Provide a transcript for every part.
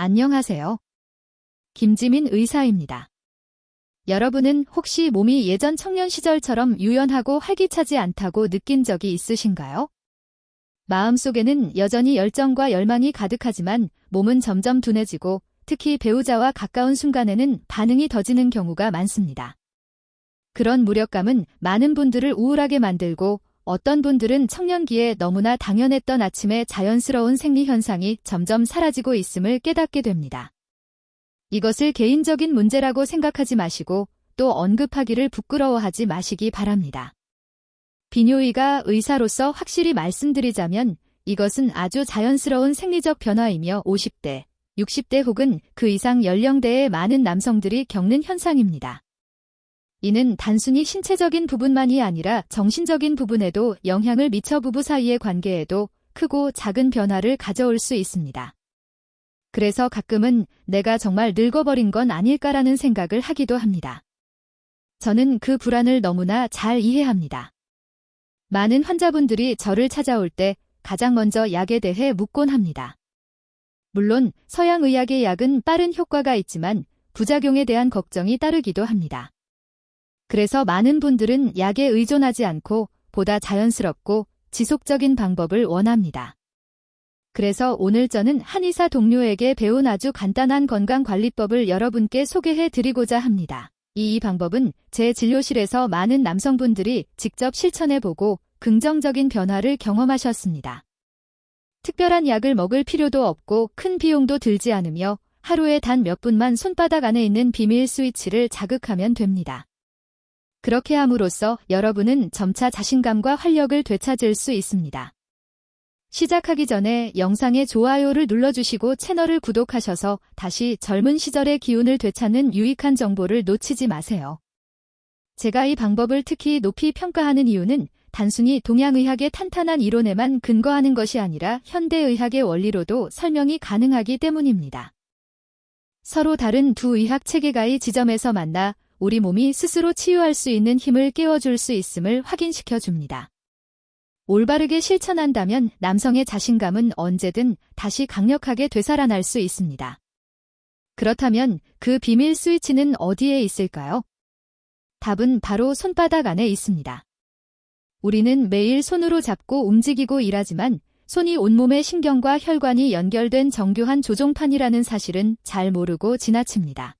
안녕하세요. 김지민 의사입니다. 여러분은 혹시 몸이 예전 청년 시절처럼 유연하고 활기차지 않다고 느낀 적이 있으신가요? 마음속에는 여전히 열정과 열망이 가득하지만 몸은 점점 둔해지고 특히 배우자와 가까운 순간에는 반응이 더지는 경우가 많습니다. 그런 무력감은 많은 분들을 우울하게 만들고 어떤 분들은 청년기에 너무나 당연했던 아침의 자연스러운 생리 현상이 점점 사라지고 있음을 깨닫게 됩니다. 이것을 개인적인 문제라고 생각하지 마시고 또 언급하기를 부끄러워하지 마시기 바랍니다. 비뇨의가 의사로서 확실히 말씀드리자면 이것은 아주 자연스러운 생리적 변화이며 50대, 60대 혹은 그 이상 연령대의 많은 남성들이 겪는 현상입니다. 이는 단순히 신체적인 부분만이 아니라 정신적인 부분에도 영향을 미쳐 부부 사이의 관계에도 크고 작은 변화를 가져올 수 있습니다. 그래서 가끔은 내가 정말 늙어버린 건 아닐까라는 생각을 하기도 합니다. 저는 그 불안을 너무나 잘 이해합니다. 많은 환자분들이 저를 찾아올 때 가장 먼저 약에 대해 묻곤 합니다. 물론 서양 의학의 약은 빠른 효과가 있지만 부작용에 대한 걱정이 따르기도 합니다. 그래서 많은 분들은 약에 의존하지 않고 보다 자연스럽고 지속적인 방법을 원합니다. 그래서 오늘 저는 한의사 동료에게 배운 아주 간단한 건강관리법을 여러분께 소개해 드리고자 합니다. 이 방법은 제 진료실에서 많은 남성분들이 직접 실천해 보고 긍정적인 변화를 경험하셨습니다. 특별한 약을 먹을 필요도 없고 큰 비용도 들지 않으며 하루에 단 몇 분만 손바닥 안에 있는 비밀 스위치를 자극하면 됩니다. 그렇게 함으로써 여러분은 점차 자신감과 활력을 되찾을 수 있습니다. 시작하기 전에 영상에 좋아요를 눌러주시고 채널을 구독하셔서 다시 젊은 시절의 기운을 되찾는 유익한 정보를 놓치지 마세요. 제가 이 방법을 특히 높이 평가하는 이유는 단순히 동양의학의 탄탄한 이론에만 근거하는 것이 아니라 현대의학의 원리로도 설명이 가능하기 때문입니다. 서로 다른 두 의학 체계가의 지점에서 만나 우리 몸이 스스로 치유할 수 있는 힘을 깨워줄 수 있음을 확인시켜 줍니다. 올바르게 실천한다면 남성의 자신감은 언제든 다시 강력하게 되살아날 수 있습니다. 그렇다면 그 비밀 스위치는 어디에 있을까요? 답은 바로 손바닥 안에 있습니다. 우리는 매일 손으로 잡고 움직이고 일하지만 손이 온몸의 신경과 혈관이 연결된 정교한 조종판이라는 사실은 잘 모르고 지나칩니다.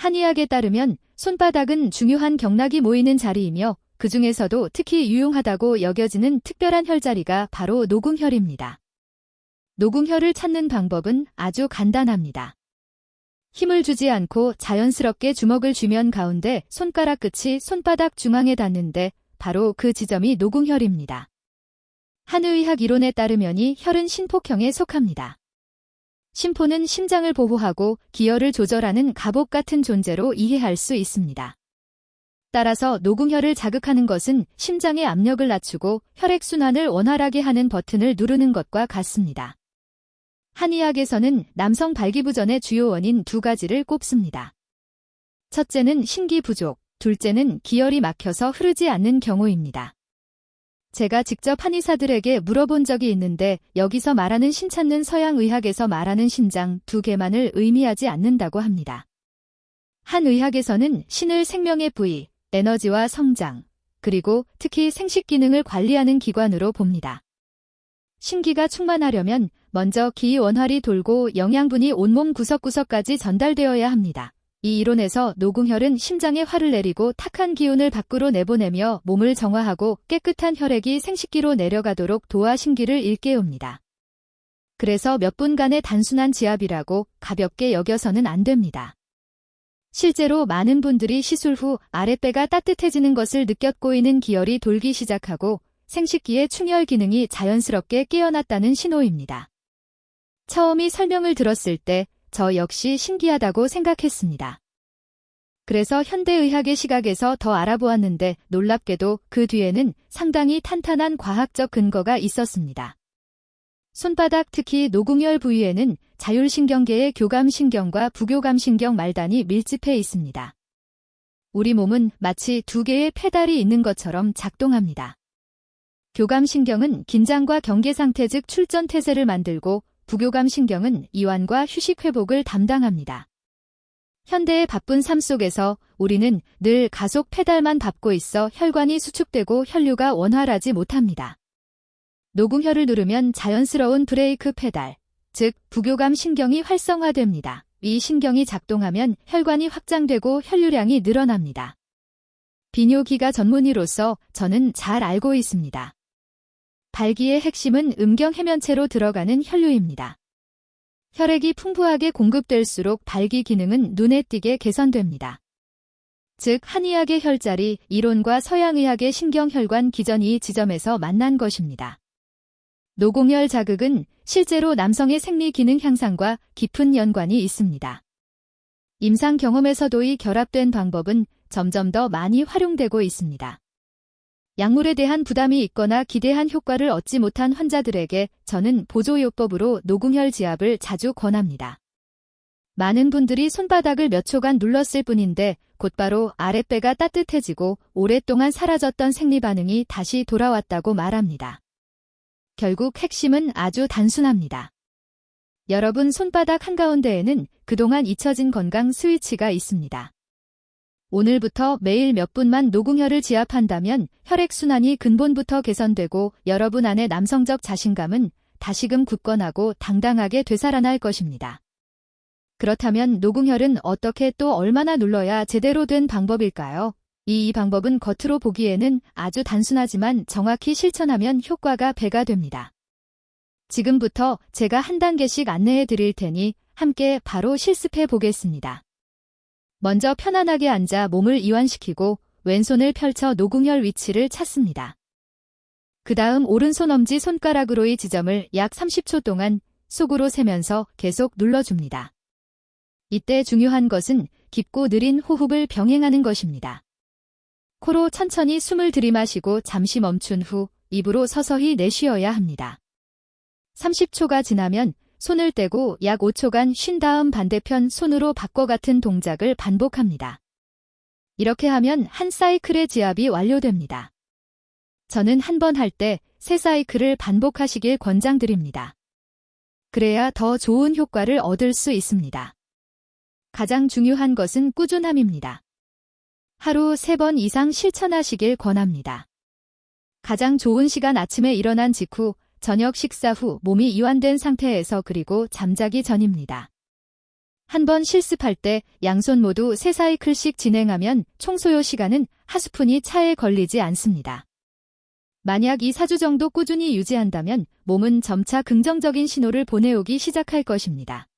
한의학에 따르면 손바닥은 중요한 경락이 모이는 자리이며 그 중에서도 특히 유용하다고 여겨지는 특별한 혈자리가 바로 노궁혈입니다. 노궁혈을 찾는 방법은 아주 간단합니다. 힘을 주지 않고 자연스럽게 주먹을 쥐면 가운데 손가락 끝이 손바닥 중앙에 닿는데 바로 그 지점이 노궁혈입니다. 한의학 이론에 따르면 이 혈은 신폭형에 속합니다. 심포는 심장을 보호하고 기혈을 조절하는 갑옷 같은 존재로 이해할 수 있습니다. 따라서 노궁혈을 자극하는 것은 심장의 압력을 낮추고 혈액순환을 원활하게 하는 버튼을 누르는 것과 같습니다. 한의학에서는 남성 발기부전의 주요 원인 두 가지를 꼽습니다. 첫째는 신기 부족, 둘째는 기혈이 막혀서 흐르지 않는 경우입니다. 제가 직접 한의사들에게 물어본 적이 있는데 여기서 말하는 신찾는 서양의학에서 말하는 신장 두 개만을 의미하지 않는다고 합니다. 한의학에서는 신을 생명의 부위, 에너지와 성장, 그리고 특히 생식 기능을 관리하는 기관으로 봅니다. 신기가 충만하려면 먼저 기 원활히 돌고 영양분이 온몸 구석구석까지 전달되어야 합니다. 이 이론에서 노궁혈은 심장에 화를 내리고 탁한 기운을 밖으로 내보내며 몸을 정화하고 깨끗한 혈액이 생식기로 내려가도록 도와 신기를 일깨웁니다. 그래서 몇 분간의 단순한 지압이라고 가볍게 여겨서는 안 됩니다. 실제로 많은 분들이 시술 후 아랫배가 따뜻해지는 것을 느꼈고 있는 기혈이 돌기 시작하고 생식기의 충혈 기능이 자연스럽게 깨어났다는 신호입니다. 처음이 설명을 들었을 때 저 역시 신기하다고 생각했습니다. 그래서 현대의학의 시각에서 더 알아보았는데 놀랍게도 그 뒤에는 상당히 탄탄한 과학적 근거가 있었습니다. 손바닥 특히 노궁혈 부위에는 자율신경계의 교감신경과 부교감신경 말단이 밀집해 있습니다. 우리 몸은 마치 두 개의 페달이 있는 것처럼 작동합니다. 교감신경은 긴장과 경계 상태 즉 출전 태세를 만들고 부교감 신경은 이완과 휴식 회복을 담당합니다. 현대의 바쁜 삶 속에서 우리는 늘 가속 페달만 밟고 있어 혈관이 수축되고 혈류가 원활하지 못합니다. 녹음혈을 누르면 자연스러운 브레이크 페달, 즉 부교감 신경이 활성화됩니다. 이 신경이 작동하면 혈관이 확장되고 혈류량이 늘어납니다. 비뇨기가 전문의로서 저는 잘 알고 있습니다. 발기의 핵심은 음경 해면체로 들어가는 혈류입니다. 혈액이 풍부하게 공급될수록 발기 기능은 눈에 띄게 개선됩니다. 즉, 한의학의 혈자리, 이론과 서양의학의 신경혈관 기전이 이 지점에서 만난 것입니다. 노공혈 자극은 실제로 남성의 생리 기능 향상과 깊은 연관이 있습니다. 임상 경험에서도 이 결합된 방법은 점점 더 많이 활용되고 있습니다. 약물에 대한 부담이 있거나 기대한 효과를 얻지 못한 환자들에게 저는 보조요법으로 녹음혈 지압을 자주 권합니다. 많은 분들이 손바닥을 몇 초간 눌렀을 뿐인데 곧바로 아랫배가 따뜻해지고 오랫동안 사라졌던 생리 반응이 다시 돌아왔다고 말합니다. 결국 핵심은 아주 단순합니다. 여러분 손바닥 한가운데에는 그동안 잊혀진 건강 스위치가 있습니다. 오늘부터 매일 몇 분만 노궁혈을 지압한다면 혈액순환이 근본부터 개선되고 여러분 안의 남성적 자신감은 다시금 굳건하고 당당하게 되살아날 것입니다. 그렇다면 노궁혈은 어떻게 또 얼마나 눌러야 제대로 된 방법일까요? 이, 이 방법은 겉으로 보기에는 아주 단순하지만 정확히 실천하면 효과가 배가 됩니다. 지금부터 제가 한 단계씩 안내해 드릴 테니 함께 바로 실습해 보겠습니다. 먼저 편안하게 앉아 몸을 이완시키고 왼손을 펼쳐 노궁혈 위치를 찾습니다. 그 다음 오른손 엄지 손가락으로의 지점을 약 30초 동안 속으로 세면서 계속 눌러줍니다. 이때 중요한 것은 깊고 느린 호흡을 병행하는 것입니다. 코로 천천히 숨을 들이마시고 잠시 멈춘 후 입으로 서서히 내쉬어야 합니다. 30초가 지나면 손을 떼고 약 5초간 쉰 다음 반대편 손으로 바꿔 같은 동작을 반복합니다. 이렇게 하면 한 사이클의 지압이 완료됩니다. 저는 한 번 할 때 세 사이클을 반복하시길 권장드립니다. 그래야 더 좋은 효과를 얻을 수 있습니다. 가장 중요한 것은 꾸준함입니다. 하루 3번 이상 실천하시길 권합니다. 가장 좋은 시간 아침에 일어난 직후 저녁 식사 후 몸이 이완된 상태에서 그리고 잠자기 전입니다. 한 번 실습할 때 양손 모두 3사이클씩 진행하면 총 소요 시간은 하스푼이 차에 걸리지 않습니다. 만약 2, 4주 정도 꾸준히 유지한다면 몸은 점차 긍정적인 신호를 보내오기 시작할 것입니다.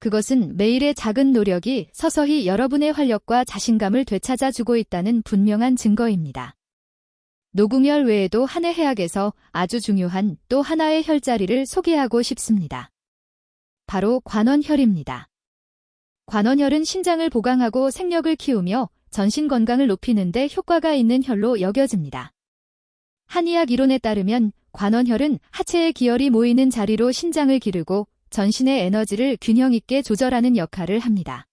그것은 매일의 작은 노력이 서서히 여러분의 활력과 자신감을 되찾아주고 있다는 분명한 증거입니다. 노궁혈 외에도 한해 해약에서 아주 중요한 또 하나의 혈자리를 소개하고 싶습니다. 바로 관원혈입니다. 관원혈은 신장을 보강하고 생력을 키우며 전신 건강을 높이는 데 효과가 있는 혈로 여겨집니다. 한의학 이론에 따르면 관원혈은 하체의 기혈이 모이는 자리로 신장을 기르고 전신의 에너지를 균형 있게 조절하는 역할을 합니다.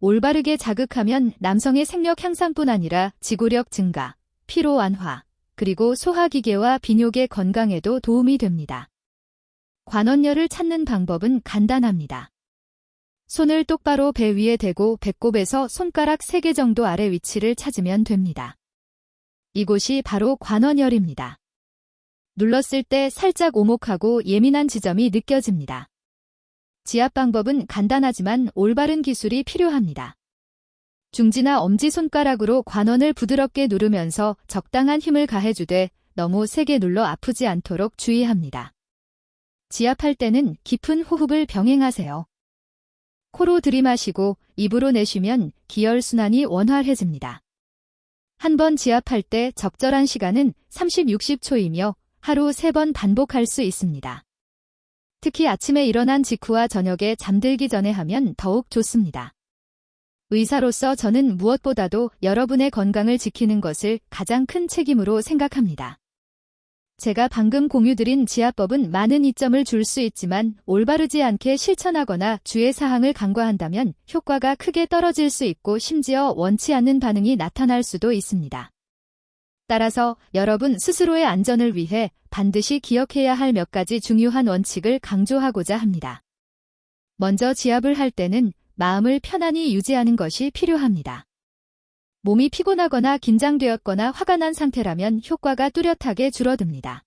올바르게 자극하면 남성의 생력 향상뿐 아니라 지구력 증가, 피로 완화, 그리고 소화기계와 비뇨의 건강에도 도움이 됩니다. 관원열을 찾는 방법은 간단합니다. 손을 똑바로 배 위에 대고 배꼽에서 손가락 3개 정도 아래 위치를 찾으면 됩니다. 이곳이 바로 관원열입니다. 눌렀을 때 살짝 오목하고 예민한 지점이 느껴집니다. 지압 방법은 간단하지만 올바른 기술이 필요합니다. 중지나 엄지손가락으로 관원을 부드럽게 누르면서 적당한 힘을 가해주되 너무 세게 눌러 아프지 않도록 주의합니다. 지압할 때는 깊은 호흡을 병행하세요. 코로 들이마시고 입으로 내쉬면 기혈순환이 원활해집니다. 한 번 지압할 때 적절한 시간은 30-60초이며 하루 3번 반복할 수 있습니다. 특히 아침에 일어난 직후와 저녁에 잠들기 전에 하면 더욱 좋습니다. 의사로서 저는 무엇보다도 여러분의 건강을 지키는 것을 가장 큰 책임으로 생각합니다. 제가 방금 공유드린 지압법은 많은 이점을 줄 수 있지만 올바르지 않게 실천하거나 주의 사항을 간과한다면 효과가 크게 떨어질 수 있고 심지어 원치 않는 반응이 나타날 수도 있습니다. 따라서 여러분 스스로의 안전을 위해 반드시 기억해야 할 몇 가지 중요한 원칙을 강조하고자 합니다. 먼저 지압을 할 때는 마음을 편안히 유지하는 것이 필요합니다. 몸이 피곤하거나 긴장되었거나 화가 난 상태라면 효과가 뚜렷하게 줄어듭니다.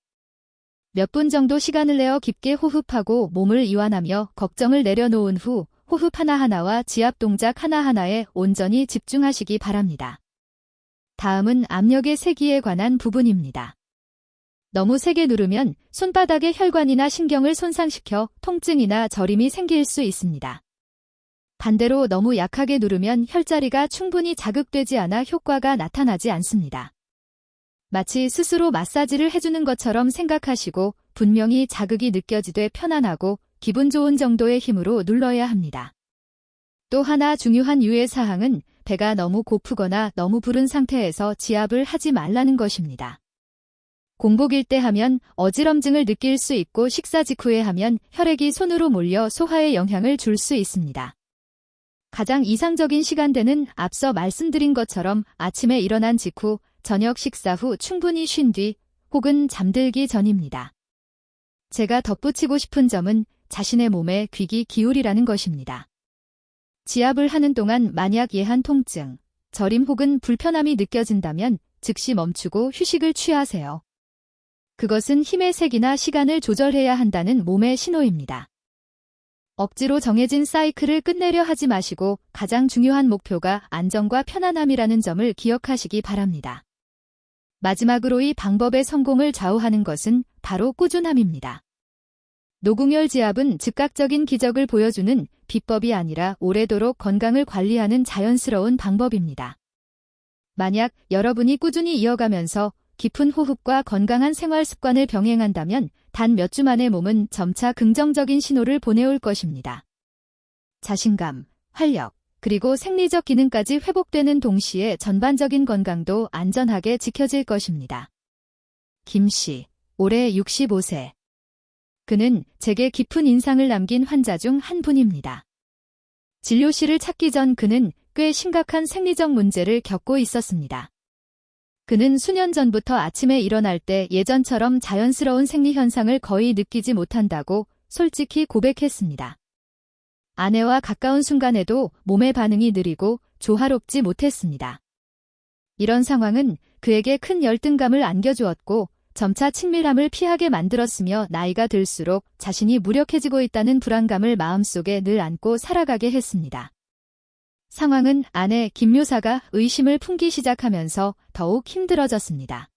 몇 분 정도 시간을 내어 깊게 호흡하고 몸을 이완하며 걱정을 내려놓은 후 호흡 하나하나와 지압 동작 하나하나에 온전히 집중하시기 바랍니다. 다음은 압력의 세기에 관한 부분입니다. 너무 세게 누르면 손바닥의 혈관이나 신경을 손상시켜 통증이나 저림이 생길 수 있습니다. 반대로 너무 약하게 누르면 혈자리가 충분히 자극되지 않아 효과가 나타나지 않습니다. 마치 스스로 마사지를 해주는 것처럼 생각하시고 분명히 자극이 느껴지되 편안하고 기분 좋은 정도의 힘으로 눌러야 합니다. 또 하나 중요한 유의사항은 배가 너무 고프거나 너무 부른 상태에서 지압을 하지 말라는 것입니다. 공복일 때 하면 어지럼증을 느낄 수 있고 식사 직후에 하면 혈액이 손으로 몰려 소화에 영향을 줄 수 있습니다. 가장 이상적인 시간대는 앞서 말씀드린 것처럼 아침에 일어난 직후, 저녁 식사 후 충분히 쉰 뒤, 혹은 잠들기 전입니다. 제가 덧붙이고 싶은 점은 자신의 몸에 귀기 기울이라는 것입니다. 지압을 하는 동안 만약 예한 통증, 저림 혹은 불편함이 느껴진다면 즉시 멈추고 휴식을 취하세요. 그것은 힘의 색이나 시간을 조절해야 한다는 몸의 신호입니다. 억지로 정해진 사이클을 끝내려 하지 마시고 가장 중요한 목표가 안정과 편안함이라는 점을 기억하시기 바랍니다. 마지막으로 이 방법의 성공을 좌우하는 것은 바로 꾸준함입니다. 노궁열 지압은 즉각적인 기적을 보여주는 비법이 아니라 오래도록 건강을 관리하는 자연스러운 방법입니다. 만약 여러분이 꾸준히 이어가면서 깊은 호흡과 건강한 생활 습관을 병행한다면 단 몇 주 만에 몸은 점차 긍정적인 신호를 보내올 것입니다. 자신감, 활력, 그리고 생리적 기능까지 회복되는 동시에 전반적인 건강도 안전하게 지켜질 것입니다. 김 씨, 올해 65세. 그는 제게 깊은 인상을 남긴 환자 중 한 분입니다. 진료실을 찾기 전 그는 꽤 심각한 생리적 문제를 겪고 있었습니다. 그는 수년 전부터 아침에 일어날 때 예전처럼 자연스러운 생리 현상을 거의 느끼지 못한다고 솔직히 고백했습니다. 아내와 가까운 순간에도 몸의 반응이 느리고 조화롭지 못했습니다. 이런 상황은 그에게 큰 열등감을 안겨주었고 점차 친밀함을 피하게 만들었으며 나이가 들수록 자신이 무력해지고 있다는 불안감을 마음속에 늘 안고 살아가게 했습니다. 상황은 아내 김묘사가 의심을 품기 시작하면서 더욱 힘들어졌습니다.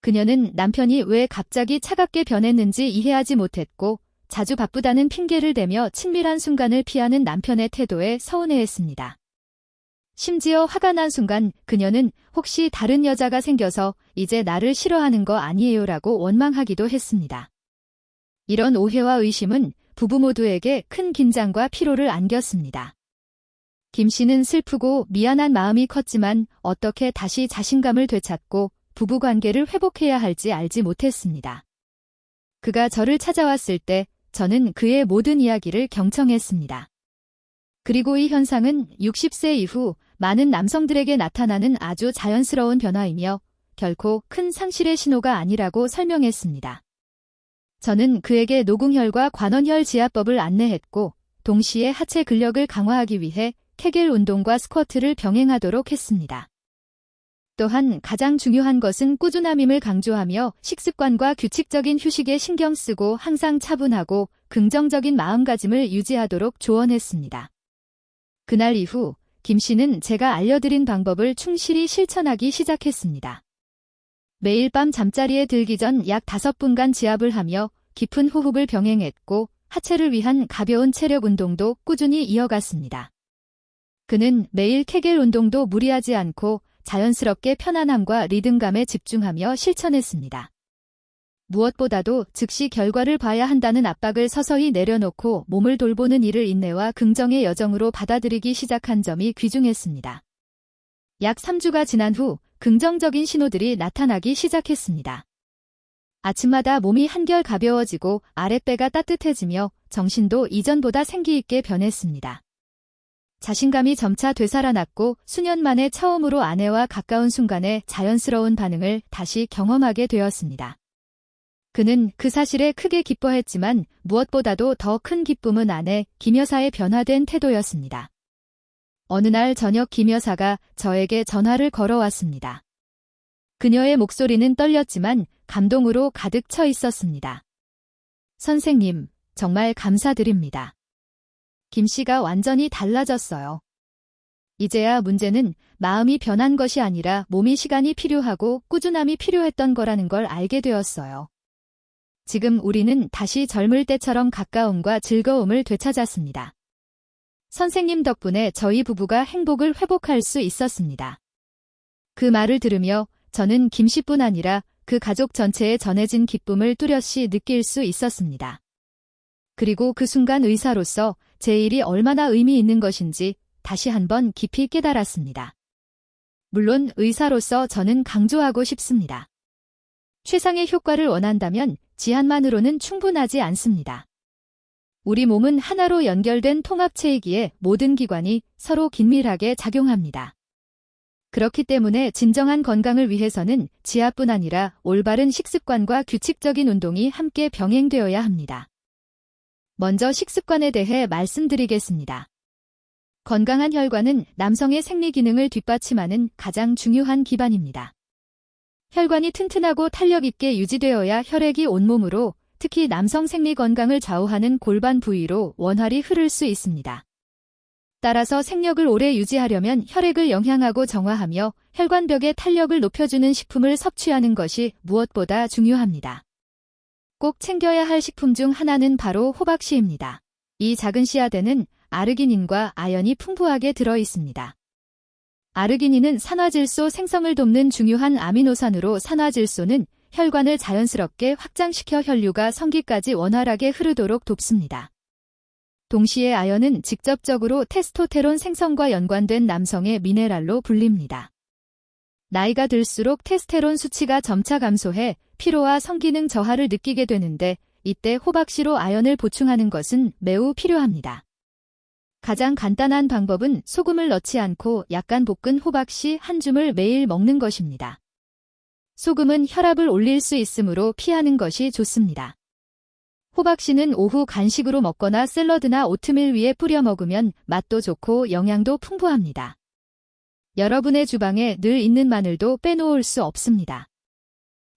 그녀는 남편이 왜 갑자기 차갑게 변했는지 이해하지 못했고 자주 바쁘다는 핑계를 대며 친밀한 순간을 피하는 남편의 태도에 서운해했습니다. 심지어 화가 난 순간 그녀는 혹시 다른 여자가 생겨서 이제 나를 싫어하는 거 아니에요라고 원망하기도 했습니다. 이런 오해와 의심은 부부 모두에게 큰 긴장과 피로를 안겼습니다. 김 씨는 슬프고 미안한 마음이 컸지만 어떻게 다시 자신감을 되찾고 부부 관계를 회복해야 할지 알지 못했습니다. 그가 저를 찾아왔을 때 저는 그의 모든 이야기를 경청했습니다. 그리고 이 현상은 60세 이후 많은 남성들에게 나타나는 아주 자연스러운 변화이며 결코 큰 상실의 신호가 아니라고 설명했습니다. 저는 그에게 노궁혈과 관원혈 지압법을 안내했고 동시에 하체 근력을 강화하기 위해 케겔 운동과 스쿼트를 병행하도록 했습니다. 또한 가장 중요한 것은 꾸준함임을 강조하며 식습관과 규칙적인 휴식에 신경 쓰고 항상 차분하고 긍정적인 마음가짐을 유지하도록 조언했습니다. 그날 이후 김 씨는 제가 알려드린 방법을 충실히 실천하기 시작했습니다. 매일 밤 잠자리에 들기 전 약 5분간 지압을 하며 깊은 호흡을 병행했고 하체를 위한 가벼운 체력 운동도 꾸준히 이어갔습니다. 그는 매일 케겔 운동도 무리하지 않고 자연스럽게 편안함과 리듬감에 집중하며 실천했습니다. 무엇보다도 즉시 결과를 봐야 한다는 압박을 서서히 내려놓고 몸을 돌보는 일을 인내와 긍정의 여정으로 받아들이기 시작한 점이 귀중했습니다. 약 3주가 지난 후 긍정적인 신호들이 나타나기 시작했습니다. 아침마다 몸이 한결 가벼워지고 아랫배가 따뜻해지며 정신도 이전보다 생기있게 변했습니다. 자신감이 점차 되살아났고 수년 만에 처음으로 아내와 가까운 순간에 자연스러운 반응을 다시 경험하게 되었습니다. 그는 그 사실에 크게 기뻐했지만 무엇보다도 더 큰 기쁨은 아내 김 여사의 변화된 태도였습니다. 어느 날 저녁 김 여사가 저에게 전화를 걸어왔습니다. 그녀의 목소리는 떨렸지만 감동으로 가득 차 있었습니다. 선생님, 정말 감사드립니다. 김 씨가 완전히 달라졌어요. 이제야 문제는 마음이 변한 것이 아니라 몸이 시간이 필요하고 꾸준함이 필요했던 거라는 걸 알게 되었어요. 지금 우리는 다시 젊을 때처럼 가까움과 즐거움을 되찾았습니다. 선생님 덕분에 저희 부부가 행복을 회복할 수 있었습니다. 그 말을 들으며 저는 김 씨뿐 아니라 그 가족 전체에 전해진 기쁨을 뚜렷이 느낄 수 있었습니다. 그리고 그 순간 의사로서 제 일이 얼마나 의미 있는 것인지 다시 한번 깊이 깨달았습니다. 물론 의사로서 저는 강조하고 싶습니다. 최상의 효과를 원한다면 지한만으로는 충분하지 않습니다. 우리 몸은 하나로 연결된 통합체이기에 모든 기관이 서로 긴밀하게 작용합니다. 그렇기 때문에 진정한 건강을 위해서는 지하뿐 아니라 올바른 식습관과 규칙적인 운동이 함께 병행되어야 합니다. 먼저 식습관에 대해 말씀드리겠습니다. 건강한 혈관은 남성의 생리 기능을 뒷받침하는 가장 중요한 기반입니다. 혈관이 튼튼하고 탄력 있게 유지되어야 혈액이 온몸으로 특히 남성 생리 건강을 좌우하는 골반 부위로 원활히 흐를 수 있습니다. 따라서 생력을 오래 유지하려면 혈액을 영향하고 정화하며 혈관벽의 탄력을 높여주는 식품을 섭취하는 것이 무엇보다 중요합니다. 꼭 챙겨야 할 식품 중 하나는 바로 호박씨입니다. 이 작은 씨앗에는 아르기닌과 아연이 풍부하게 들어 있습니다. 아르기닌은 산화질소 생성을 돕는 중요한 아미노산으로 산화질소는 혈관을 자연스럽게 확장시켜 혈류가 성기까지 원활하게 흐르도록 돕습니다. 동시에 아연은 직접적으로 테스토테론 생성과 연관된 남성의 미네랄로 불립니다. 나이가 들수록 테스테론 수치가 점차 감소해 피로와 성기능 저하를 느끼게 되는데 이때 호박씨로 아연을 보충하는 것은 매우 필요합니다. 가장 간단한 방법은 소금을 넣지 않고 약간 볶은 호박씨 한 줌을 매일 먹는 것입니다. 소금은 혈압을 올릴 수 있으므로 피하는 것이 좋습니다. 호박씨는 오후 간식으로 먹거나 샐러드나 오트밀 위에 뿌려 먹으면 맛도 좋고 영양도 풍부합니다. 여러분의 주방에 늘 있는 마늘도 빼놓을 수 없습니다.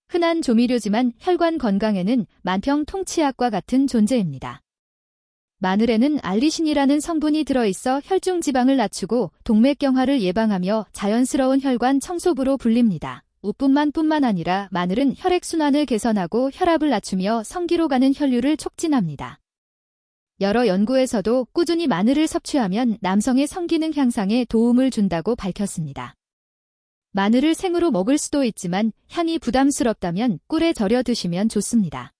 흔한 조미료지만 혈관 건강에는 만평 통치약과 같은 존재입니다. 마늘에는 알리신이라는 성분이 들어있어 혈중 지방을 낮추고 동맥경화를 예방하며 자연스러운 혈관 청소부로 불립니다. 우뿐만 뿐만 아니라 마늘은 혈액순환을 개선하고 혈압을 낮추며 성기로 가는 혈류를 촉진합니다. 여러 연구에서도 꾸준히 마늘을 섭취하면 남성의 성기능 향상에 도움을 준다고 밝혔습니다. 마늘을 생으로 먹을 수도 있지만 향이 부담스럽다면 꿀에 절여 드시면 좋습니다.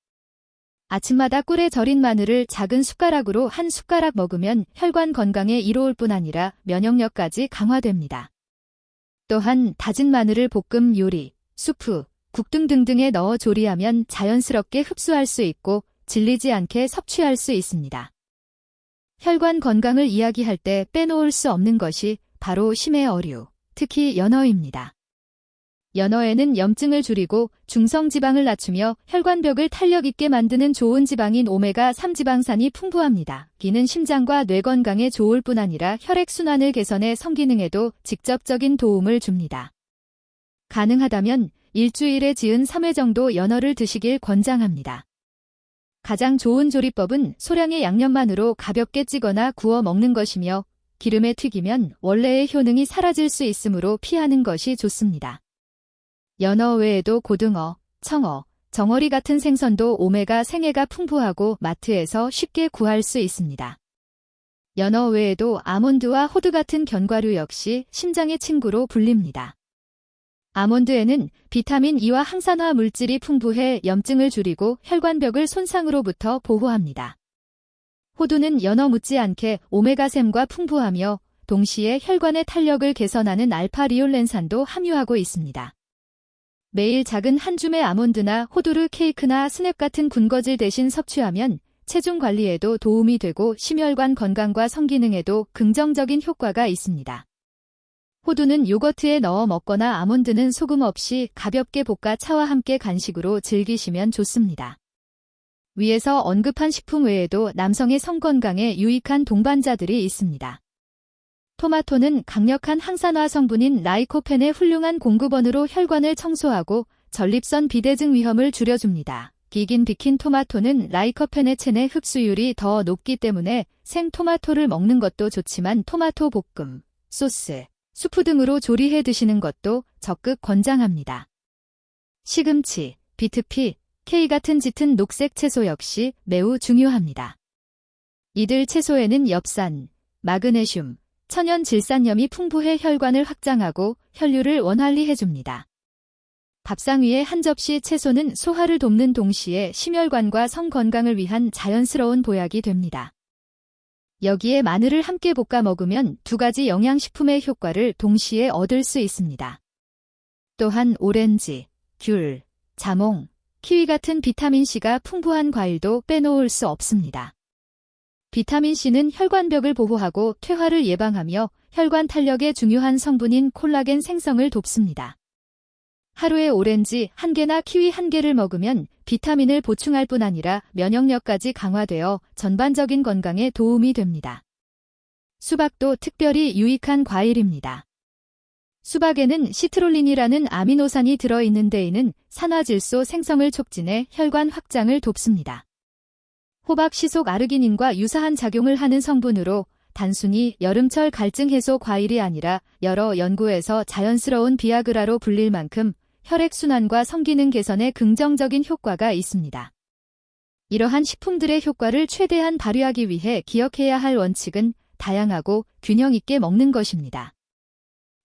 아침마다 꿀에 절인 마늘을 작은 숟가락으로 한 숟가락 먹으면 혈관 건강에 이로울 뿐 아니라 면역력까지 강화됩니다. 또한 다진 마늘을 볶음 요리, 수프, 국 등 등등에 넣어 조리하면 자연스럽게 흡수할 수 있고 질리지 않게 섭취할 수 있습니다. 혈관 건강을 이야기할 때 빼놓을 수 없는 것이 바로 심해 어류, 특히 연어입니다. 연어에는 염증을 줄이고 중성 지방을 낮추며 혈관벽을 탄력 있게 만드는 좋은 지방인 오메가3 지방산이 풍부합니다. 기는 심장과 뇌 건강에 좋을 뿐 아니라 혈액 순환을 개선해 성기능에도 직접적인 도움을 줍니다. 가능하다면 일주일에 지은 3회 정도 연어를 드시길 권장합니다. 가장 좋은 조리법은 소량의 양념만으로 가볍게 찌거나 구워 먹는 것이며 기름에 튀기면 원래의 효능이 사라질 수 있으므로 피하는 것이 좋습니다. 연어 외에도 고등어, 청어, 정어리 같은 생선도 오메가 생해가 풍부하고 마트에서 쉽게 구할 수 있습니다. 연어 외에도 아몬드와 호두 같은 견과류 역시 심장의 친구로 불립니다. 아몬드에는 비타민 E와 항산화 물질이 풍부해 염증을 줄이고 혈관벽을 손상으로부터 보호합니다. 호두는 연어 묻지 않게 오메가샘과 풍부하며 동시에 혈관의 탄력을 개선하는 알파리올렌산도 함유하고 있습니다. 매일 작은 한 줌의 아몬드나 호두를 케이크나 스냅 같은 군것질 대신 섭취하면 체중 관리에도 도움이 되고 심혈관 건강과 성기능에도 긍정적인 효과가 있습니다. 호두는 요거트에 넣어 먹거나 아몬드는 소금 없이 가볍게 볶아 차와 함께 간식으로 즐기시면 좋습니다. 위에서 언급한 식품 외에도 남성의 성건강에 유익한 동반자들이 있습니다. 토마토는 강력한 항산화 성분인 라이코펜의 훌륭한 공급원으로 혈관을 청소하고 전립선 비대증 위험을 줄여줍니다. 비긴 비킨 토마토는 라이코펜의 체내 흡수율이 더 높기 때문에 생 토마토를 먹는 것도 좋지만 토마토 볶음, 소스, 수프 등으로 조리해 드시는 것도 적극 권장합니다. 시금치, 비트피, K 같은 짙은 녹색 채소 역시 매우 중요합니다. 이들 채소에는 엽산, 마그네슘, 천연 질산염이 풍부해 혈관을 확장하고 혈류를 원활히 해줍니다. 밥상 위에 한 접시 채소는 소화를 돕는 동시에 심혈관과 성 건강을 위한 자연스러운 보약이 됩니다. 여기에 마늘을 함께 볶아 먹으면 두 가지 영양식품의 효과를 동시에 얻을 수 있습니다. 또한 오렌지, 귤, 자몽, 키위 같은 비타민C가 풍부한 과일도 빼놓을 수 없습니다. 비타민C는 혈관벽을 보호하고 퇴화를 예방하며 혈관 탄력에 중요한 성분인 콜라겐 생성을 돕습니다. 하루에 오렌지 한 개나 키위 한 개를 먹으면 비타민을 보충할 뿐 아니라 면역력까지 강화되어 전반적인 건강에 도움이 됩니다. 수박도 특별히 유익한 과일입니다. 수박에는 시트롤린이라는 아미노산이 들어있는 데에는 산화질소 생성을 촉진해 혈관 확장을 돕습니다. 호박 시속 아르기닌과 유사한 작용을 하는 성분으로 단순히 여름철 갈증 해소 과일이 아니라 여러 연구에서 자연스러운 비아그라로 불릴 만큼 혈액순환과 성기능 개선에 긍정적인 효과가 있습니다. 이러한 식품들의 효과를 최대한 발휘하기 위해 기억해야 할 원칙은 다양하고 균형 있게 먹는 것입니다.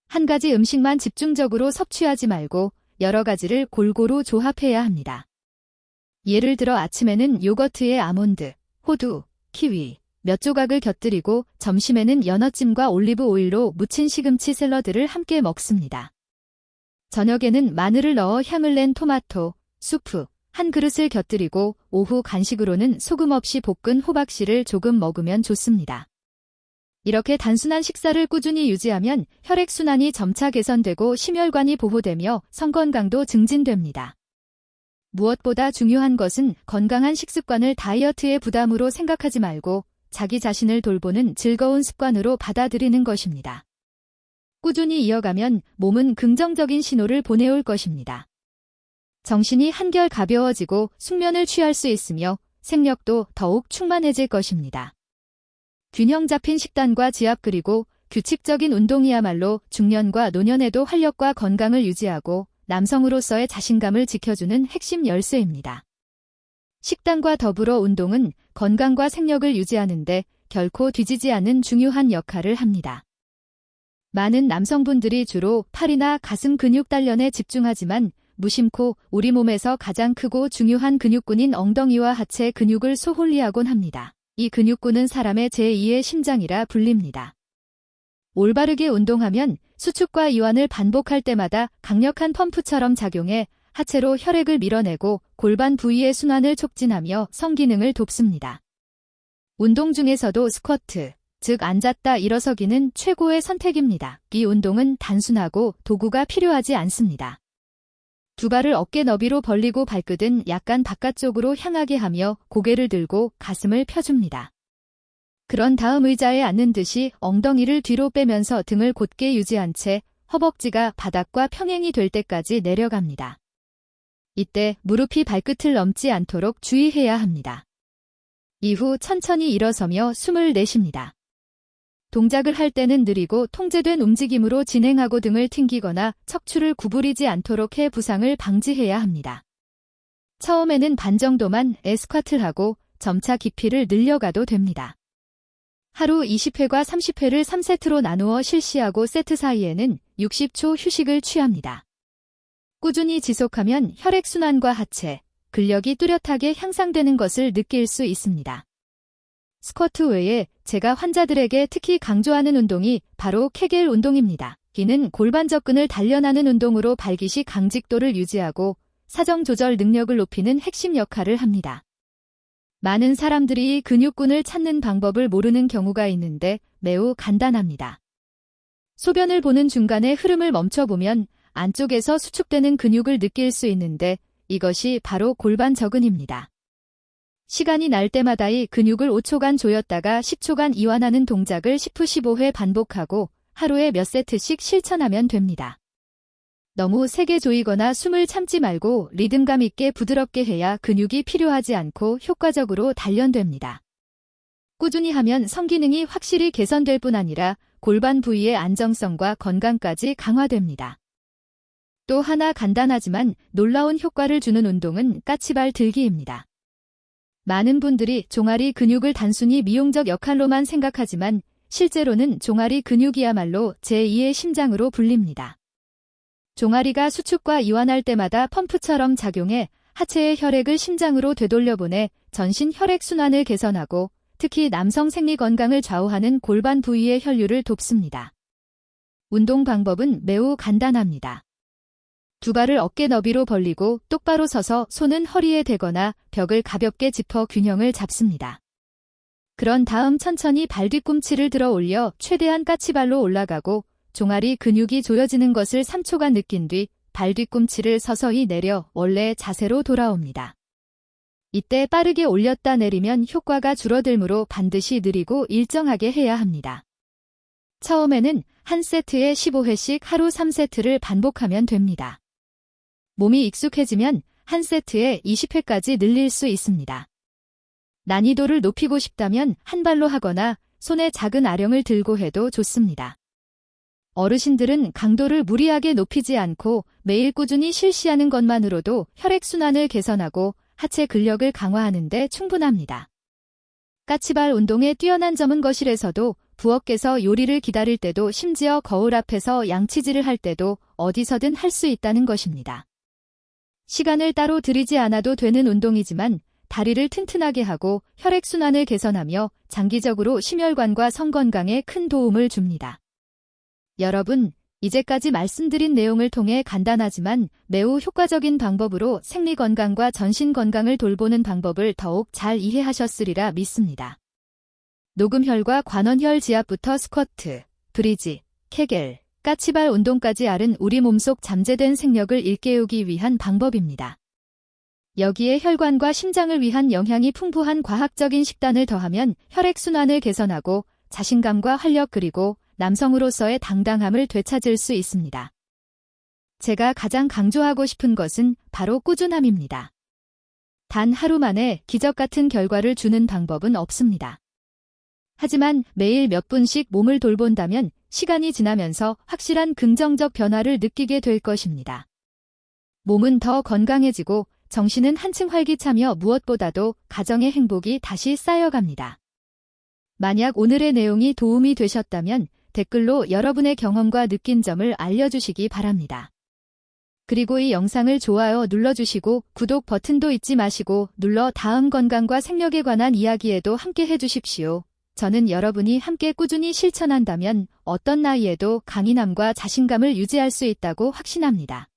한 가지 음식만 집중적으로 섭취하지 말고 여러 가지를 골고루 조합해야 합니다. 예를 들어 아침에는 요거트에 아몬드, 호두, 키위, 몇 조각을 곁들이고 점심에는 연어찜과 올리브 오일로 무친 시금치 샐러드를 함께 먹습니다. 저녁에는 마늘을 넣어 향을 낸 토마토, 수프, 한 그릇을 곁들이고 오후 간식으로는 소금 없이 볶은 호박씨를 조금 먹으면 좋습니다. 이렇게 단순한 식사를 꾸준히 유지하면 혈액순환이 점차 개선되고 심혈관이 보호되며 성건강도 증진됩니다. 무엇보다 중요한 것은 건강한 식습관을 다이어트의 부담으로 생각하지 말고 자기 자신을 돌보는 즐거운 습관으로 받아들이는 것입니다. 꾸준히 이어가면 몸은 긍정적인 신호를 보내올 것입니다. 정신이 한결 가벼워지고 숙면을 취할 수 있으며 생력도 더욱 충만해질 것입니다. 균형 잡힌 식단과 지압 그리고 규칙적인 운동이야말로 중년과 노년에도 활력과 건강을 유지하고 남성으로서의 자신감을 지켜주는 핵심 열쇠입니다. 식단과 더불어 운동은 건강과 생력을 유지하는데 결코 뒤지지 않는 중요한 역할을 합니다. 많은 남성분들이 주로 팔이나 가슴 근육 단련에 집중하지만 무심코 우리 몸에서 가장 크고 중요한 근육군인 엉덩이와 하체 근육을 소홀히하곤 합니다. 이 근육군은 사람의 제2의 심장이라 불립니다. 올바르게 운동하면 수축과 이완을 반복할 때마다 강력한 펌프처럼 작용해 하체로 혈액을 밀어내고 골반 부위의 순환을 촉진하며 성기능을 돕습니다. 운동 중에서도 스쿼트, 즉 앉았다 일어서기는 최고의 선택입니다. 이 운동은 단순하고 도구가 필요하지 않습니다. 두 발을 어깨 너비로 벌리고 발끝은 약간 바깥쪽으로 향하게 하며 고개를 들고 가슴을 펴줍니다. 그런 다음 의자에 앉는 듯이 엉덩이를 뒤로 빼면서 등을 곧게 유지한 채 허벅지가 바닥과 평행이 될 때까지 내려갑니다. 이때 무릎이 발끝을 넘지 않도록 주의해야 합니다. 이후 천천히 일어서며 숨을 내쉽니다. 동작을 할 때는 느리고 통제된 움직임으로 진행하고 등을 튕기거나 척추를 구부리지 않도록 해 부상을 방지해야 합니다. 처음에는 반 정도만 에스쿼트를 하고 점차 깊이를 늘려가도 됩니다. 하루 20회과 30회를 3세트로 나누어 실시하고 세트 사이에는 60초 휴식을 취합니다. 꾸준히 지속하면 혈액순환과 하체, 근력이 뚜렷하게 향상되는 것을 느낄 수 있습니다. 스쿼트 외에 제가 환자들에게 특히 강조하는 운동이 바로 케겔 운동입니다. 이는 골반 접근을 단련하는 운동으로 발기시 강직도를 유지하고 사정 조절 능력을 높이는 핵심 역할을 합니다. 많은 사람들이 근육군을 찾는 방법을 모르는 경우가 있는데 매우 간단합니다. 소변을 보는 중간에 흐름을 멈춰보면 안쪽에서 수축되는 근육을 느낄 수 있는데 이것이 바로 골반 적은입니다. 시간이 날 때마다 이 근육을 5초간 조였다가 10초간 이완하는 동작을 10후 15회 반복하고 하루에 몇 세트씩 실천하면 됩니다. 너무 세게 조이거나 숨을 참지 말고 리듬감 있게 부드럽게 해야 근육이 필요하지 않고 효과적으로 단련됩니다. 꾸준히 하면 성기능이 확실히 개선될 뿐 아니라 골반 부위의 안정성과 건강까지 강화됩니다. 또 하나 간단하지만 놀라운 효과를 주는 운동은 까치발 들기입니다. 많은 분들이 종아리 근육을 단순히 미용적 역할로만 생각하지만 실제로는 종아리 근육이야말로 제2의 심장으로 불립니다. 종아리가 수축과 이완할 때마다 펌프처럼 작용해 하체의 혈액을 심장으로 되돌려보내 전신 혈액순환을 개선하고 특히 남성 생리 건강을 좌우하는 골반 부위의 혈류를 돕습니다. 운동 방법은 매우 간단합니다. 두 발을 어깨 너비로 벌리고 똑바로 서서 손은 허리에 대거나 벽을 가볍게 짚어 균형을 잡습니다. 그런 다음 천천히 발 뒤꿈치를 들어 올려 최대한 까치발로 올라가고 종아리 근육이 조여지는 것을 3초간 느낀 뒤 발 뒤꿈치를 서서히 내려 원래 자세로 돌아옵니다. 이때 빠르게 올렸다 내리면 효과가 줄어들므로 반드시 느리고 일정하게 해야 합니다. 처음에는 한 세트에 15회씩 하루 3세트를 반복하면 됩니다. 몸이 익숙해지면 한 세트에 20회까지 늘릴 수 있습니다. 난이도를 높이고 싶다면 한 발로 하거나 손에 작은 아령을 들고 해도 좋습니다. 어르신들은 강도를 무리하게 높이지 않고 매일 꾸준히 실시하는 것만으로도 혈액순환을 개선하고 하체 근력을 강화하는 데 충분합니다. 까치발 운동의 뛰어난 점은 거실에서도 부엌에서 요리를 기다릴 때도 심지어 거울 앞에서 양치질을 할 때도 어디서든 할 수 있다는 것입니다. 시간을 따로 들이지 않아도 되는 운동이지만 다리를 튼튼하게 하고 혈액순환을 개선하며 장기적으로 심혈관과 성건강에 큰 도움을 줍니다. 여러분, 이제까지 말씀드린 내용을 통해 간단하지만 매우 효과적인 방법으로 생리 건강과 전신 건강을 돌보는 방법을 더욱 잘 이해하셨으리라 믿습니다. 녹음혈과 관원혈 지압부터 스쿼트, 브리지, 케겔, 까치발 운동까지 앓은 우리 몸속 잠재된 생력을 일깨우기 위한 방법입니다. 여기에 혈관과 심장을 위한 영향이 풍부한 과학적인 식단을 더하면 혈액순환을 개선하고 자신감과 활력 그리고 남성으로서의 당당함을 되찾을 수 있습니다. 제가 가장 강조하고 싶은 것은 바로 꾸준함입니다. 단 하루 만에 기적 같은 결과를 주는 방법은 없습니다. 하지만 매일 몇 분씩 몸을 돌본다면 시간이 지나면서 확실한 긍정적 변화를 느끼게 될 것입니다. 몸은 더 건강해지고 정신은 한층 활기차며 무엇보다도 가정의 행복이 다시 쌓여갑니다. 만약 오늘의 내용이 도움이 되셨다면 댓글로 여러분의 경험과 느낀 점을 알려주시기 바랍니다. 그리고 이 영상을 좋아요 눌러주시고 구독 버튼도 잊지 마시고 눌러 다음 건강과 생력에 관한 이야기에도 함께 해주십시오. 저는 여러분이 함께 꾸준히 실천한다면 어떤 나이에도 강인함과 자신감을 유지할 수 있다고 확신합니다.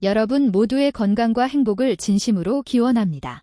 여러분 모두의 건강과 행복을 진심으로 기원합니다.